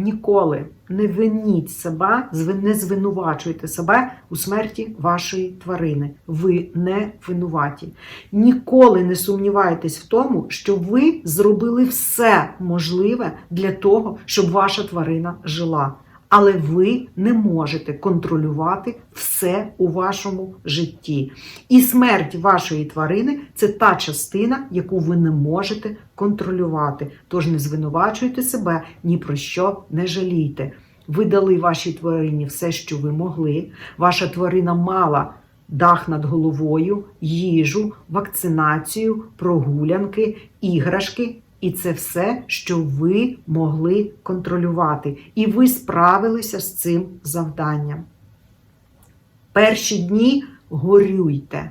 Ніколи не виніть себе, не звинувачуйте себе у смерті вашої тварини. Ви не винуваті. Ніколи не сумнівайтесь в тому, що ви зробили все можливе для того, щоб ваша тварина жила. Але ви не можете контролювати все у вашому житті. І смерть вашої тварини це та частина, яку ви не можете контролювати. Тож не звинувачуйте себе, ні про що не жалійте. Ви дали вашій тварині все, що ви могли. Ваша тварина мала дах над головою, їжу, вакцинацію, прогулянки, іграшки. І це все, що ви могли контролювати. І ви справилися з цим завданням. Перші дні горюйте,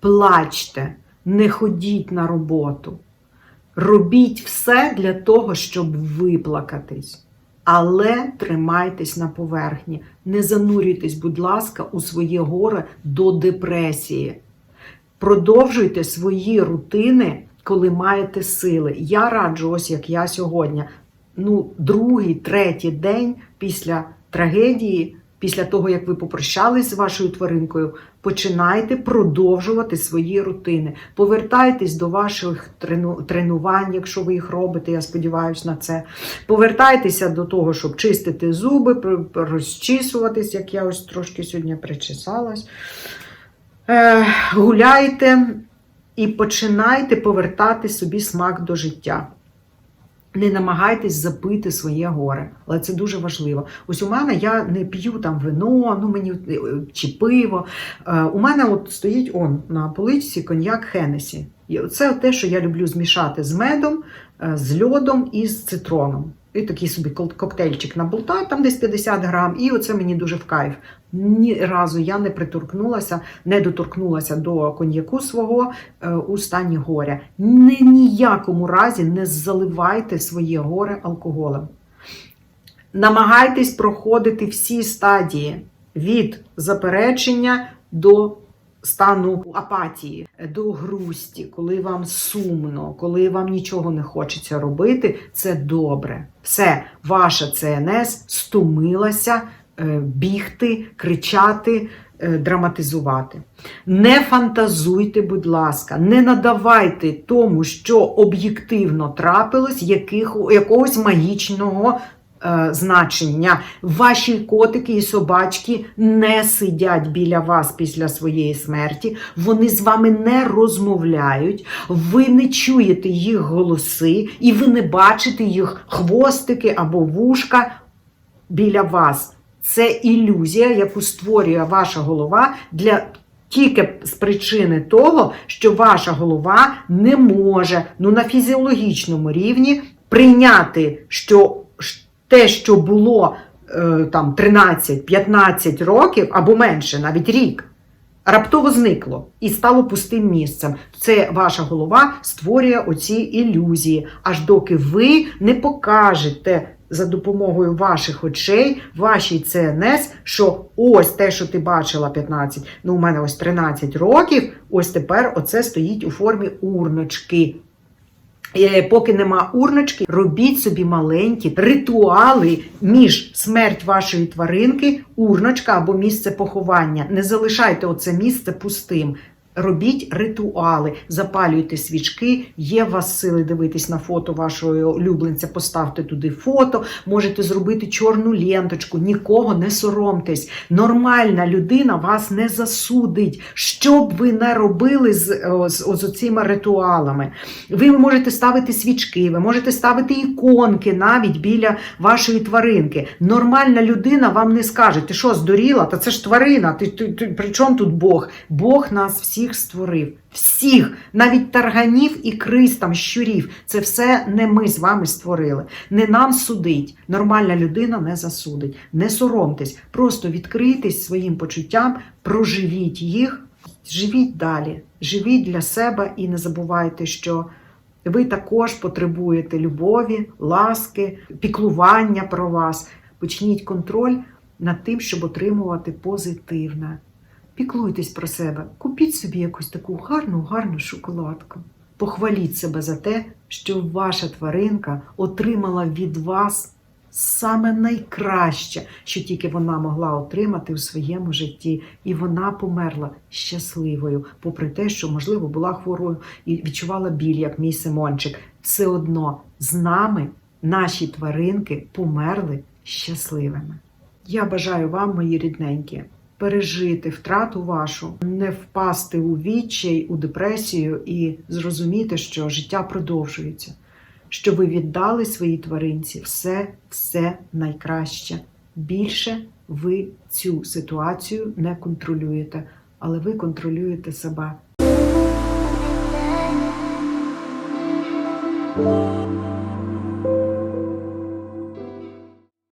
плачте, не ходіть на роботу. Робіть все для того, щоб виплакатись. Але тримайтесь на поверхні. Не занурюйтесь, будь ласка, у своє горе до депресії. Продовжуйте свої рутини, коли маєте сили. Я раджу, ось як я сьогодні. Ну, другий, третій день після трагедії, після того, як ви попрощались з вашою тваринкою, починайте продовжувати свої рутини. Повертайтесь до ваших трену- тренувань, якщо ви їх робите, я сподіваюся на це. Повертайтеся до того, щоб чистити зуби, розчісуватись, як я ось трошки сьогодні причесалась. Е, гуляйте і починайте повертати собі смак до життя. Не намагайтесь запити своє горе, але це дуже важливо. Ось у мене я не п'ю там вино, ну мені е, чи пиво. Е, У мене от стоїть он на поличці коньяк Хенесі. І це те, що я люблю змішати з медом, е, з льодом і з цитроном. І такий собі коктейльчик наболтаю, там десь 50 грам, і оце мені дуже в кайф. Ні разу я не приторкнулася, не доторкнулася до коньяку свого е, у стані горя. Ні ніякому разі не заливайте своє горе алкоголем. Намагайтесь проходити всі стадії від заперечення до стану апатії, до грусті, коли вам сумно, коли вам нічого не хочеться робити, це добре. Все, ваша ЦНС стомилася е, бігти, кричати, е, драматизувати. Не фантазуйте, будь ласка, не надавайте тому, що об'єктивно трапилось, яких, якогось магічного е, значення. Ваші котики і собачки не сидять біля вас після своєї смерті, вони з вами не розмовляють, ви не чуєте їх голоси, і ви не бачите їх хвостики або вушка біля вас. Це ілюзія, яку створює ваша голова для тільки з причини того, що ваша голова не може ну, на фізіологічному рівні прийняти, що те, що було е, там 13-15 років або менше, навіть рік. Раптово зникло і стало пустим місцем. Це ваша голова створює оці ілюзії, аж доки ви не покажете за допомогою ваших очей, вашій ЦНС, що ось те, що ти бачила 15, ну у мене ось 13 років, ось тепер оце стоїть у формі урночки. Е, Поки нема урночки, робіть собі маленькі ритуали між смерть вашої тваринки, урночка або місце поховання. Не залишайте оце місце пустим. Робіть ритуали, запалюйте свічки. Є у вас сили дивитись на фото вашого улюбленця, поставте туди фото. Можете зробити чорну ленточку, нікого не соромтесь. Нормальна людина вас не засудить. Що б ви не робили з, о, з, з цими ритуалами. Ви можете ставити свічки, ви можете ставити іконки навіть біля вашої тваринки. Нормальна людина вам не скаже, ти що, здуріла? Та це ж тварина. Ти, ти, ти, при чому тут Бог? Бог нас всіх створив. Всіх, навіть тарганів і криз, там, щурів. Це все не ми з вами створили. Не нам судить. Нормальна людина не засудить. Не соромтесь, просто відкрийтесь своїм почуттям, проживіть їх, живіть далі, живіть для себе і не забувайте, що. Ви також потребуєте любові, ласки, піклування про вас. Почніть контроль над тим, щоб отримувати позитивне. Піклуйтесь про себе, купіть собі якусь таку гарну, гарну шоколадку. Похваліть себе за те, що ваша тваринка отримала від вас саме найкраще, що тільки вона могла отримати у своєму житті, і вона померла щасливою, попри те, що можливо була хворою і відчувала біль, як мій Симончик. Все одно з нами наші тваринки померли щасливими. Я бажаю вам, мої рідненькі, пережити втрату вашу, не впасти у відчай, у депресію і зрозуміти, що життя продовжується, що ви віддали своїй тваринці все, все найкраще. Більше ви цю ситуацію не контролюєте, але ви контролюєте себе.